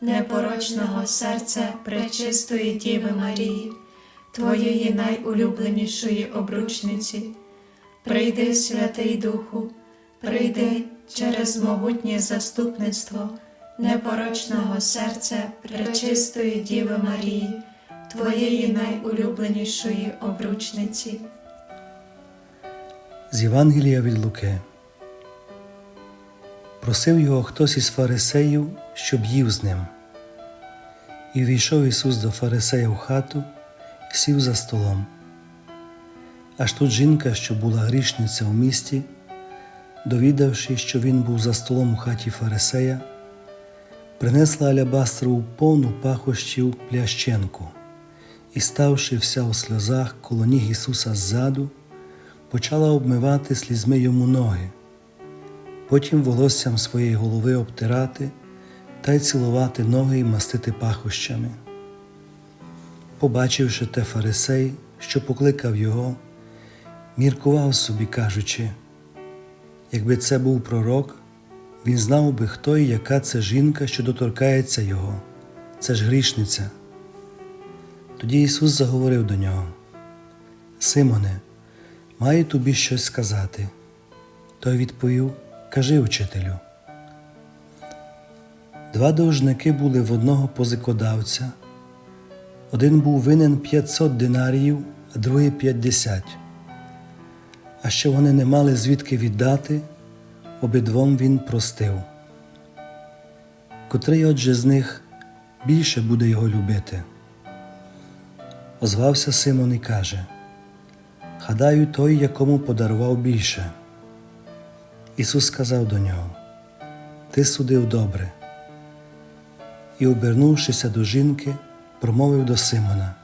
непорочного серця пречистої Діви Марії, Твоєї найулюбленішої обручниці. Прийди, Святий Духу, прийди через могутнє заступництво непорочного серця пречистої Діви Марії, Твоєї найулюбленішої обручниці. З Євангелія від Луки. Просив його хтось із фарисеїв, щоб їв з ним. І війшов Ісус до фарисея в хату сів за столом. Аж тут жінка, що була грішниця в місті, довідавши, що він був за столом у хаті фарисея, принесла алябастрову повну пахощів плященку і, ставши вся у сльозах коло ніг Ісуса ззаду, почала обмивати слізьми йому ноги, потім волоссям своєї голови обтирати та й цілувати ноги і мастити пахощами. Побачивши те фарисей, що покликав його, міркував собі, кажучи, якби це був пророк, він знав би, хто і яка це жінка, що доторкається його, це ж грішниця. Тоді Ісус заговорив до нього: Симоне, маю тобі щось сказати. Той відповів: Кажи, учителю. Два должники були в одного позикодавця. Один був винен 500 динаріїв, а другий 50. А що вони не мали звідки віддати, обидвом він простив. Котрий отже з них більше буде його любити? Озвався Симон і каже: Гадаю, той, якому подарував більше. Ісус сказав до нього: Ти судив добре. І, обернувшися до жінки, промовив до Симона: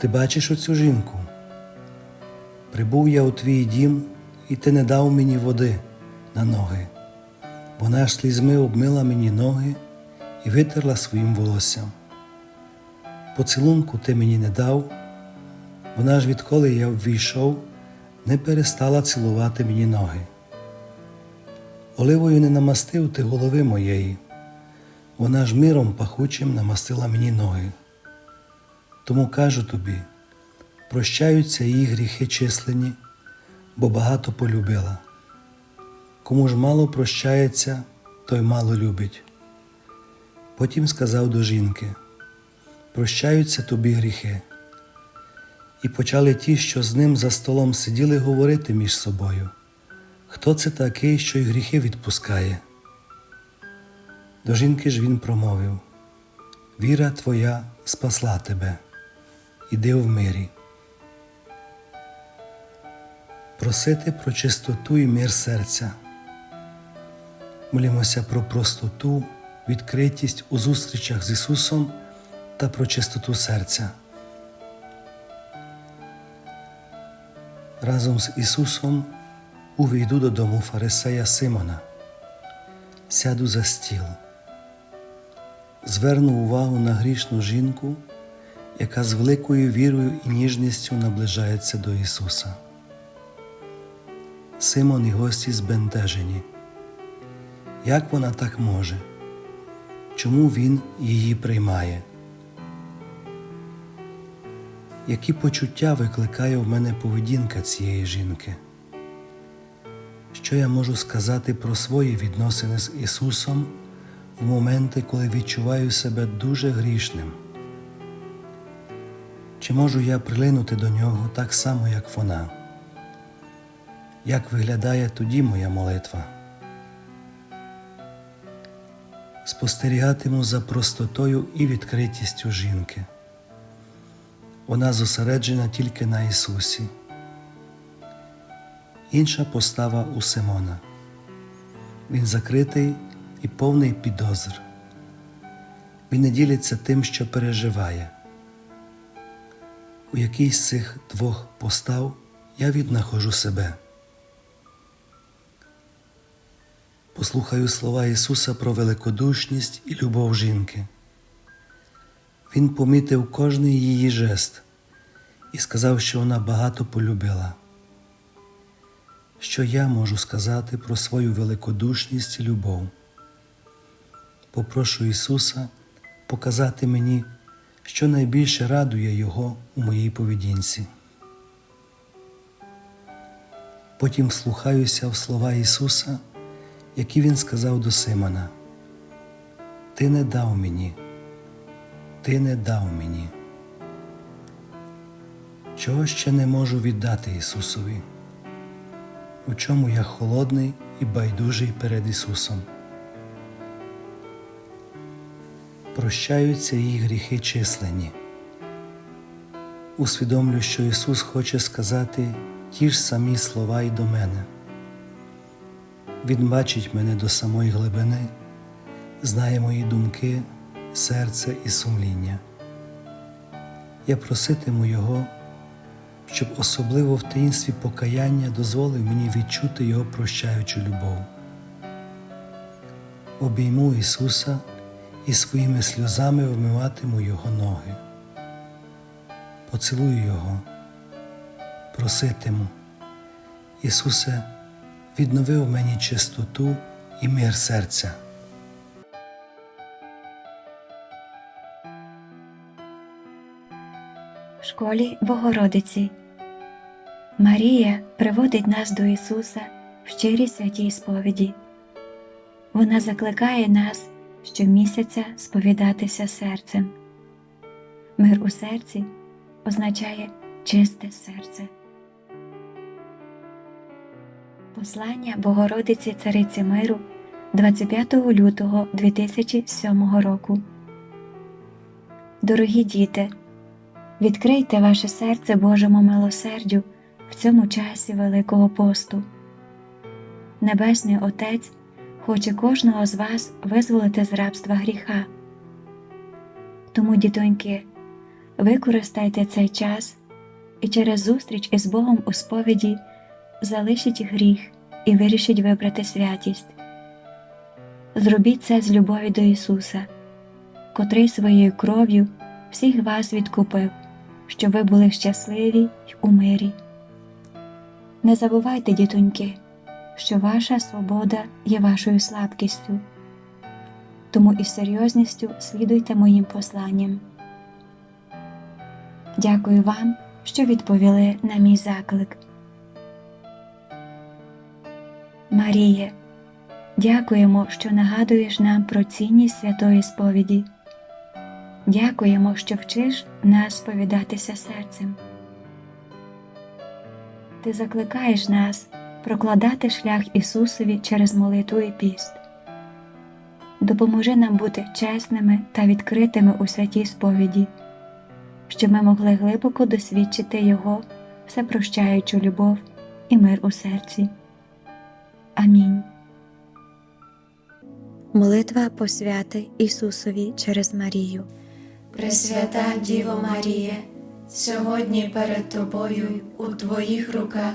Ти бачиш оцю жінку? Прибув я у твій дім, і ти не дав мені води на ноги. Вона ж слізьми обмила мені ноги і витерла своїм волоссям. Поцілунку ти мені не дав, вона ж відколи я ввійшов, не перестала цілувати мені ноги. Оливою не намастив ти голови моєї, вона ж миром пахучим намастила мені ноги. Тому кажу тобі, прощаються її гріхи числені, бо багато полюбила. Кому ж мало прощається, той мало любить. Потім сказав до жінки: Прощаються тобі гріхи. І почали ті, що з ним за столом сиділи, говорити між собою. Хто це такий, що й гріхи відпускає? До жінки ж він промовив: Віра твоя спасла тебе, іди в мирі. Просити про чистоту і мир серця. Молімося про простоту, відкритість у зустрічах з Ісусом та про чистоту серця. Разом з Ісусом увійду додому Фарисея Симона, сяду за стіл, зверну увагу на грішну жінку, яка з великою вірою і ніжністю наближається до Ісуса. Симон і гості збентежені. Як вона так може? Чому він її приймає? Які почуття викликає в мене поведінка цієї жінки? Що я можу сказати про свої відносини з Ісусом в моменти, коли відчуваю себе дуже грішним? Чи можу я прилинути до нього так само, як вона? Як виглядає тоді моя молитва? Спостерігатиму за простотою і відкритістю жінки. Вона зосереджена тільки на Ісусі. Інша постава у Симона. Він закритий і повний підозр. Він не ділиться тим, що переживає. у якійсь з цих двох постав я віднаходжу себе. Послухаю слова Ісуса про великодушність і любов жінки. Він помітив кожний її жест і сказав, що вона багато полюбила. Що я можу сказати про свою великодушність і любов? Попрошу Ісуса показати мені, що найбільше радує Його у моїй поведінці. Потім вслухаюся в слова Ісуса, які Він сказав до Симона. Ти не дав мені, ти не дав мені. Чого ще не можу віддати Ісусові? У чому я холодний і байдужий перед Ісусом? Прощаються її гріхи численні. Усвідомлю, що Ісус хоче сказати ті ж самі слова й до мене. Він бачить мене до самої глибини, знає мої думки, серце і сумління. Я проситиму Його, щоб особливо в таїнстві покаяння дозволив мені відчути Його прощаючу любов. Обійму Ісуса і своїми сльозами вмиватиму Його ноги. Поцілую Його, проситиму. Ісусе, віднови в мені чистоту і мир серця. в школі Богородиці. Марія приводить нас до Ісуса в щирій святій сповіді. Вона закликає нас щомісяця сповідатися серцем. Мир у серці означає чисте серце. Послання Богородиці Цариці Миру 25 лютого 2007 року. Дорогі діти, Відкрийте ваше серце Божому милосердю в цьому часі Великого посту. Небесний Отець хоче кожного з вас визволити з рабства гріха. Тому, дітоньки, використайте цей час і через зустріч із Богом у сповіді залишіть гріх і вирішіть вибрати святість. Зробіть це з любові до Ісуса, котрий своєю кров'ю всіх вас відкупив, щоб ви були щасливі й у мирі. Не забувайте, дітоньки, що ваша свобода є вашою слабкістю, тому із серйозністю слідуйте моїм посланням. Дякую вам, що відповіли на мій заклик. Маріє, дякуємо, що нагадуєш нам про цінність святої сповіді. Дякуємо, що вчиш нас сповідатися серцем. Ти закликаєш нас прокладати шлях Ісусові через молитву і піст. Допоможи нам бути чесними та відкритими у святій сповіді, щоб ми могли глибоко досвідчити Його всепрощаючу любов і мир у серці. Амінь. Молитва посвяти Ісусові через Марію. Пресвята Діво Марія, сьогодні перед Тобою у Твоїх руках